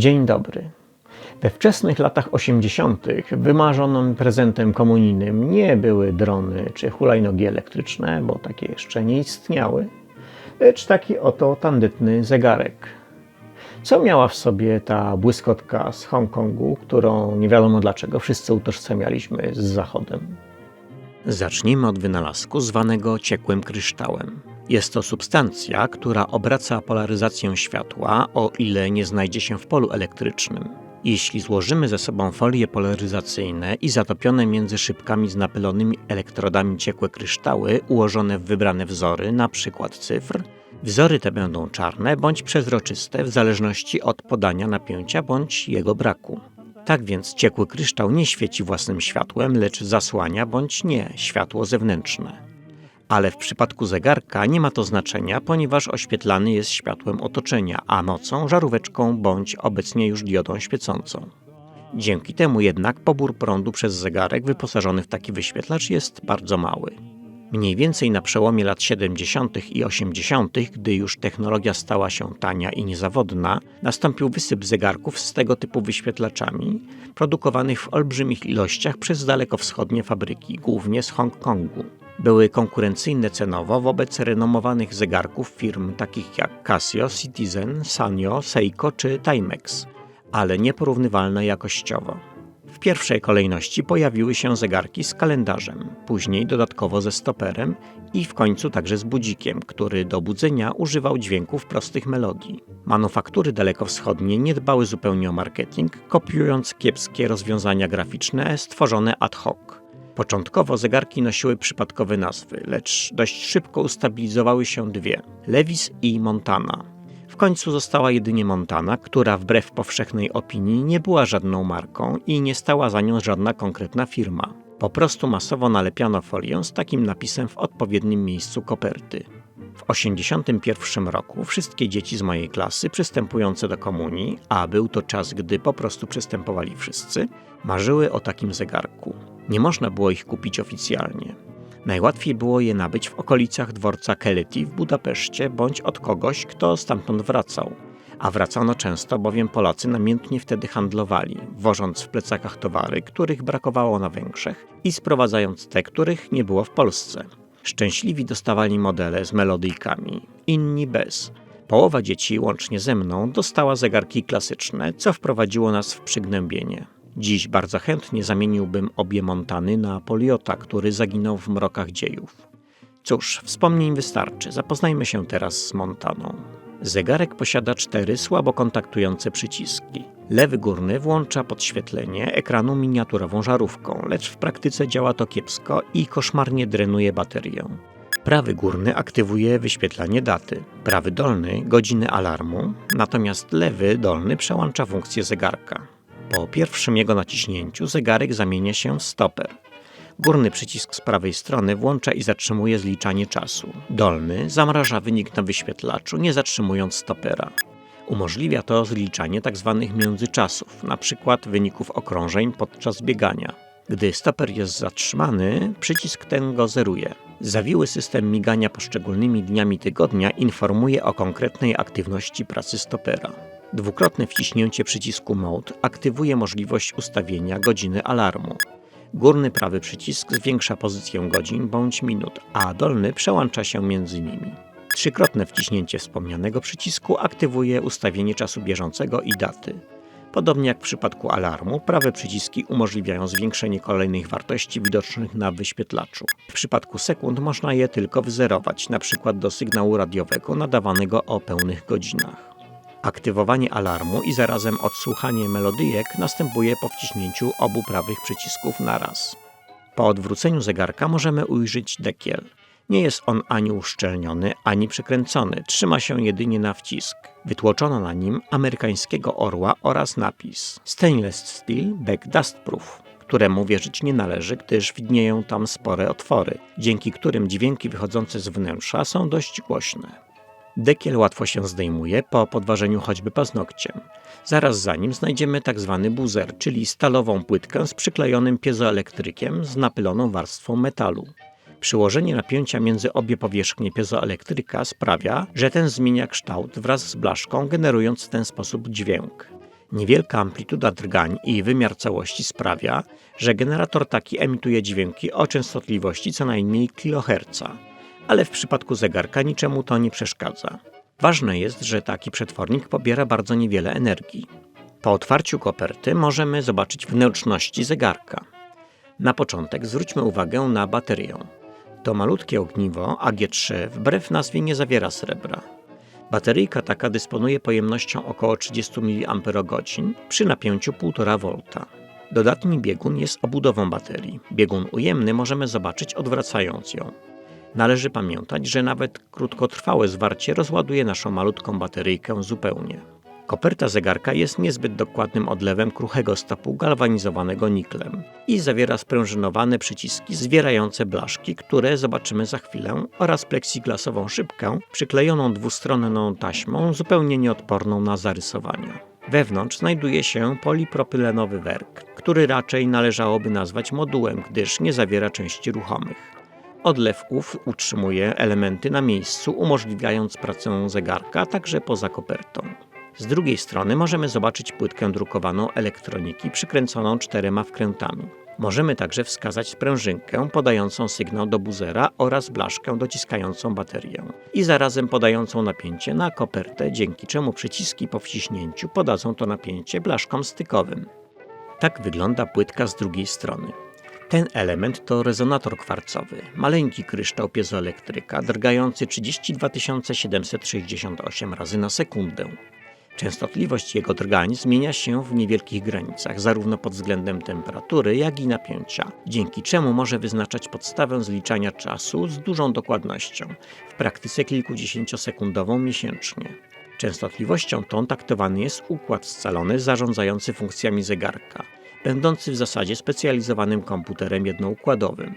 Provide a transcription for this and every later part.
Dzień dobry. We wczesnych latach 80. wymarzonym prezentem komunijnym nie były drony czy hulajnogi elektryczne, bo takie jeszcze nie istniały, lecz taki oto tandetny zegarek. Co miała w sobie ta błyskotka z Hongkongu, którą nie wiadomo dlaczego wszyscy utożsamialiśmy z Zachodem? Zacznijmy od wynalazku zwanego ciekłym kryształem. Jest to substancja, która obraca polaryzację światła, o ile nie znajdzie się w polu elektrycznym. Jeśli złożymy ze sobą folie polaryzacyjne i zatopione między szybkami z napylonymi elektrodami ciekłe kryształy ułożone w wybrane wzory, np. cyfr, wzory te będą czarne bądź przezroczyste w zależności od podania napięcia bądź jego braku. Tak więc ciekły kryształ nie świeci własnym światłem, lecz zasłania bądź nie światło zewnętrzne. Ale w przypadku zegarka nie ma to znaczenia, ponieważ oświetlany jest światłem otoczenia, a nocą żaróweczką bądź obecnie już diodą świecącą. Dzięki temu jednak pobór prądu przez zegarek wyposażony w taki wyświetlacz jest bardzo mały. Mniej więcej na przełomie lat 70. i 80., gdy już technologia stała się tania i niezawodna, nastąpił wysyp zegarków z tego typu wyświetlaczami, produkowanych w olbrzymich ilościach przez dalekowschodnie fabryki, głównie z Hongkongu. Były konkurencyjne cenowo wobec renomowanych zegarków firm takich jak Casio, Citizen, Sanyo, Seiko czy Timex, ale nieporównywalne jakościowo. W pierwszej kolejności pojawiły się zegarki z kalendarzem, później dodatkowo ze stoperem i w końcu także z budzikiem, który do budzenia używał dźwięków prostych melodii. Manufaktury dalekowschodnie nie dbały zupełnie o marketing, kopiując kiepskie rozwiązania graficzne stworzone ad hoc. Początkowo zegarki nosiły przypadkowe nazwy, lecz dość szybko ustabilizowały się dwie: Levis i Montana. W końcu została jedynie Montana, która wbrew powszechnej opinii nie była żadną marką i nie stała za nią żadna konkretna firma. Po prostu masowo nalepiano folię z takim napisem w odpowiednim miejscu koperty. W 1981 roku wszystkie dzieci z mojej klasy przystępujące do komunii, a był to czas, gdy po prostu przystępowali wszyscy, marzyły o takim zegarku. Nie można było ich kupić oficjalnie. Najłatwiej było je nabyć w okolicach dworca Keleti w Budapeszcie bądź od kogoś, kto stamtąd wracał. A wracano często, bowiem Polacy namiętnie wtedy handlowali, wożąc w plecakach towary, których brakowało na Węgrzech i sprowadzając te, których nie było w Polsce. Szczęśliwi dostawali modele z melodyjkami, inni bez. Połowa dzieci, łącznie ze mną, dostała zegarki klasyczne, co wprowadziło nas w przygnębienie. Dziś bardzo chętnie zamieniłbym obie Montany na Poliota, który zaginął w mrokach dziejów. Cóż, wspomnień wystarczy, zapoznajmy się teraz z Montaną. Zegarek posiada cztery słabo kontaktujące przyciski. Lewy górny włącza podświetlenie ekranu miniaturową żarówką, lecz w praktyce działa to kiepsko i koszmarnie drenuje baterię. Prawy górny aktywuje wyświetlanie daty, prawy dolny godziny alarmu, natomiast lewy dolny przełącza funkcję zegarka. Po pierwszym jego naciśnięciu zegarek zamienia się w stoper. Górny przycisk z prawej strony włącza i zatrzymuje zliczanie czasu. Dolny zamraża wynik na wyświetlaczu, nie zatrzymując stopera. Umożliwia to zliczanie tzw. międzyczasów, np. wyników okrążeń podczas biegania. Gdy stoper jest zatrzymany, przycisk ten go zeruje. Zawiły system migania poszczególnymi dniami tygodnia informuje o konkretnej aktywności pracy stopera. Dwukrotne wciśnięcie przycisku Mode aktywuje możliwość ustawienia godziny alarmu. Górny prawy przycisk zwiększa pozycję godzin bądź minut, a dolny przełącza się między nimi. Trzykrotne wciśnięcie wspomnianego przycisku aktywuje ustawienie czasu bieżącego i daty. Podobnie jak w przypadku alarmu, prawe przyciski umożliwiają zwiększenie kolejnych wartości widocznych na wyświetlaczu. W przypadku sekund można je tylko wyzerować, np. do sygnału radiowego nadawanego o pełnych godzinach. Aktywowanie alarmu i zarazem odsłuchanie melodyjek następuje po wciśnięciu obu prawych przycisków naraz. Po odwróceniu zegarka możemy ujrzeć dekiel. Nie jest on ani uszczelniony, ani przekręcony, trzyma się jedynie na wcisk. Wytłoczono na nim amerykańskiego orła oraz napis Stainless Steel Back Dustproof, któremu wierzyć nie należy, gdyż widnieją tam spore otwory, dzięki którym dźwięki wychodzące z wnętrza są dość głośne. Dekiel łatwo się zdejmuje po podważeniu choćby paznokciem. Zaraz za nim znajdziemy tzw. Tak buzer, czyli stalową płytkę z przyklejonym piezoelektrykiem z napyloną warstwą metalu. Przyłożenie napięcia między obie powierzchnie piezoelektryka sprawia, że ten zmienia kształt wraz z blaszką, generując w ten sposób dźwięk. Niewielka amplituda drgań i wymiar całości sprawia, że generator taki emituje dźwięki o częstotliwości co najmniej kHz, ale w przypadku zegarka niczemu to nie przeszkadza. Ważne jest, że taki przetwornik pobiera bardzo niewiele energii. Po otwarciu koperty możemy zobaczyć wnętrzności zegarka. Na początek zwróćmy uwagę na baterię. To malutkie ogniwo AG3 wbrew nazwie nie zawiera srebra. Bateryjka taka dysponuje pojemnością około 30 mAh przy napięciu 1,5 V. Dodatni biegun jest obudową baterii. Biegun ujemny możemy zobaczyć odwracając ją. Należy pamiętać, że nawet krótkotrwałe zwarcie rozładuje naszą malutką bateryjkę zupełnie. Koperta zegarka jest niezbyt dokładnym odlewem kruchego stopu galwanizowanego niklem i zawiera sprężynowane przyciski zwierające blaszki, które zobaczymy za chwilę, oraz pleksiglasową szybkę przyklejoną dwustronną taśmą zupełnie nieodporną na zarysowania. Wewnątrz znajduje się polipropylenowy werk, który raczej należałoby nazwać modułem, gdyż nie zawiera części ruchomych. Odlew ów utrzymuje elementy na miejscu, umożliwiając pracę zegarka także poza kopertą. Z drugiej strony możemy zobaczyć płytkę drukowaną elektroniki przykręconą czterema wkrętami. Możemy także wskazać sprężynkę podającą sygnał do buzera oraz blaszkę dociskającą baterię i zarazem podającą napięcie na kopertę, dzięki czemu przyciski po wciśnięciu podadzą to napięcie blaszkom stykowym. Tak wygląda płytka z drugiej strony. Ten element to rezonator kwarcowy, maleńki kryształ piezoelektryka drgający 32 768 razy na sekundę. Częstotliwość jego drgań zmienia się w niewielkich granicach, zarówno pod względem temperatury, jak i napięcia, dzięki czemu może wyznaczać podstawę zliczania czasu z dużą dokładnością, w praktyce kilkudziesięciosekundową miesięcznie. Częstotliwością tą taktowany jest układ scalony zarządzający funkcjami zegarka, będący w zasadzie specjalizowanym komputerem jednoukładowym.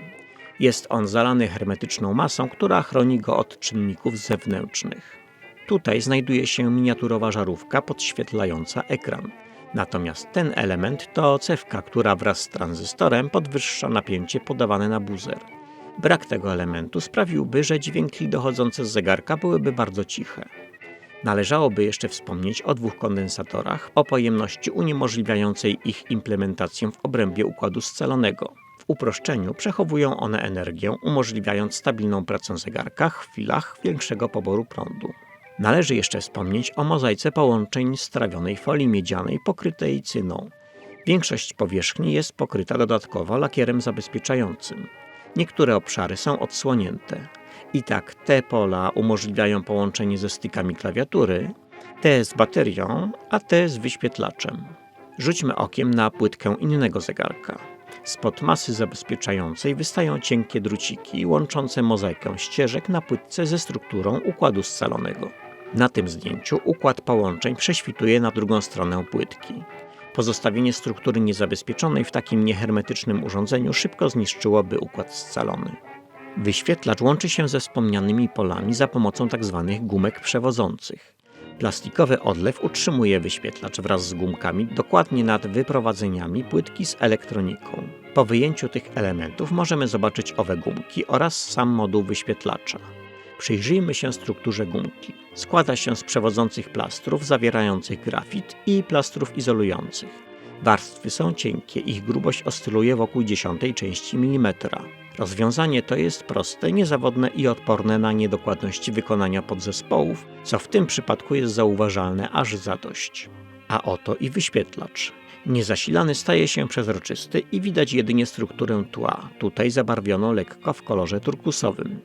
Jest on zalany hermetyczną masą, która chroni go od czynników zewnętrznych. Tutaj znajduje się miniaturowa żarówka podświetlająca ekran. Natomiast ten element to cewka, która wraz z tranzystorem podwyższa napięcie podawane na buzer. Brak tego elementu sprawiłby, że dźwięki dochodzące z zegarka byłyby bardzo ciche. Należałoby jeszcze wspomnieć o dwóch kondensatorach o pojemności uniemożliwiającej ich implementację w obrębie układu scalonego. W uproszczeniu przechowują one energię, umożliwiając stabilną pracę zegarka w chwilach większego poboru prądu. Należy jeszcze wspomnieć o mozaice połączeń strawionej folii miedzianej pokrytej cyną. Większość powierzchni jest pokryta dodatkowo lakierem zabezpieczającym. Niektóre obszary są odsłonięte. I tak te pola umożliwiają połączenie ze stykami klawiatury, te z baterią, a te z wyświetlaczem. Rzućmy okiem na płytkę innego zegarka. Spod masy zabezpieczającej wystają cienkie druciki łączące mozaikę ścieżek na płytce ze strukturą układu scalonego. Na tym zdjęciu układ połączeń prześwituje na drugą stronę płytki. Pozostawienie struktury niezabezpieczonej w takim niehermetycznym urządzeniu szybko zniszczyłoby układ scalony. Wyświetlacz łączy się ze wspomnianymi polami za pomocą tzw. Tak gumek przewodzących. Plastikowy odlew utrzymuje wyświetlacz wraz z gumkami dokładnie nad wyprowadzeniami płytki z elektroniką. Po wyjęciu tych elementów możemy zobaczyć owe gumki oraz sam moduł wyświetlacza. Przyjrzyjmy się strukturze gumki. Składa się z przewodzących plastrów zawierających grafit i plastrów izolujących. Warstwy są cienkie, ich grubość oscyluje wokół dziesiątej części milimetra. Rozwiązanie to jest proste, niezawodne i odporne na niedokładności wykonania podzespołów, co w tym przypadku jest zauważalne aż za dość. A oto i wyświetlacz. Niezasilany staje się przezroczysty i widać jedynie strukturę tła. Tutaj zabarwiono lekko w kolorze turkusowym.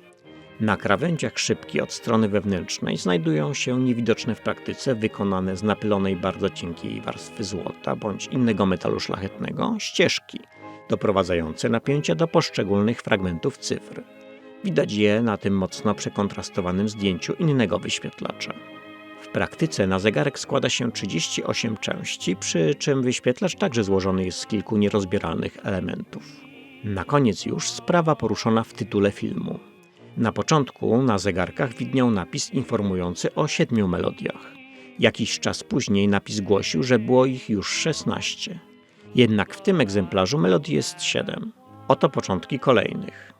Na krawędziach szybki od strony wewnętrznej znajdują się niewidoczne w praktyce, wykonane z napylonej bardzo cienkiej warstwy złota bądź innego metalu szlachetnego, ścieżki doprowadzające napięcia do poszczególnych fragmentów cyfr. Widać je na tym mocno przekontrastowanym zdjęciu innego wyświetlacza. W praktyce na zegarek składa się 38 części, przy czym wyświetlacz także złożony jest z kilku nierozbieralnych elementów. Na koniec już sprawa poruszona w tytule filmu. Na początku na zegarkach widniał napis informujący o siedmiu melodiach. Jakiś czas później napis głosił, że było ich już 16. Jednak w tym egzemplarzu melodii jest 7. Oto początki kolejnych.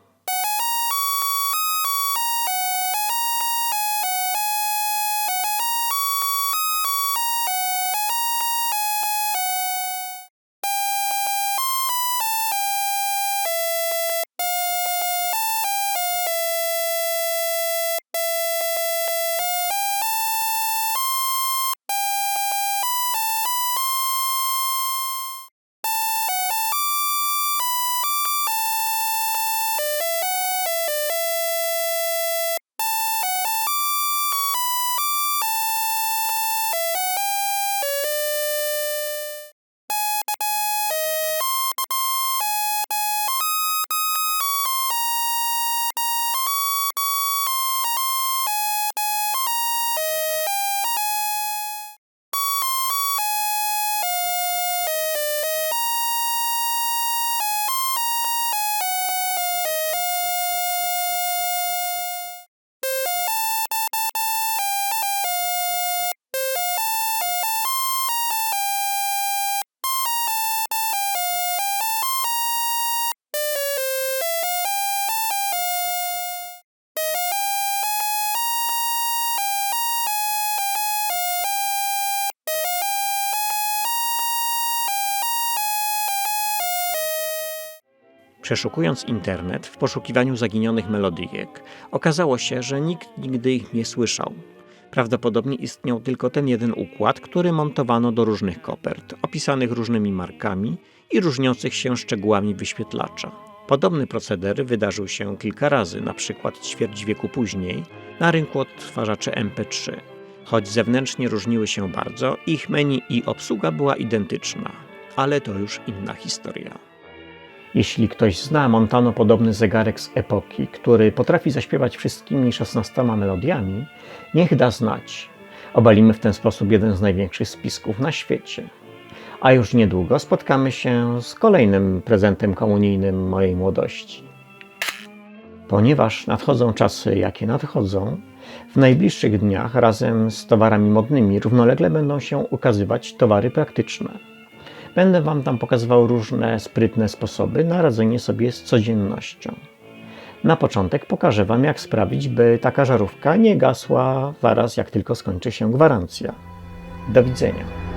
Przeszukując internet w poszukiwaniu zaginionych melodyjek, okazało się, że nikt nigdy ich nie słyszał. Prawdopodobnie istniał tylko ten jeden układ, który montowano do różnych kopert, opisanych różnymi markami i różniących się szczegółami wyświetlacza. Podobny proceder wydarzył się kilka razy, na przykład ćwierć wieku później, na rynku odtwarzaczy MP3. Choć zewnętrznie różniły się bardzo, ich menu i obsługa była identyczna, ale to już inna historia. Jeśli ktoś zna Montano podobny zegarek z epoki, który potrafi zaśpiewać wszystkimi 16 melodiami, niech da znać. Obalimy w ten sposób jeden z największych spisków na świecie. A już niedługo spotkamy się z kolejnym prezentem komunijnym mojej młodości. Ponieważ nadchodzą czasy, jakie nadchodzą, w najbliższych dniach razem z towarami modnymi równolegle będą się ukazywać towary praktyczne. Będę Wam tam pokazywał różne sprytne sposoby na radzenie sobie z codziennością. Na początek pokażę Wam, jak sprawić, by taka żarówka nie gasła zaraz, jak tylko skończy się gwarancja. Do widzenia.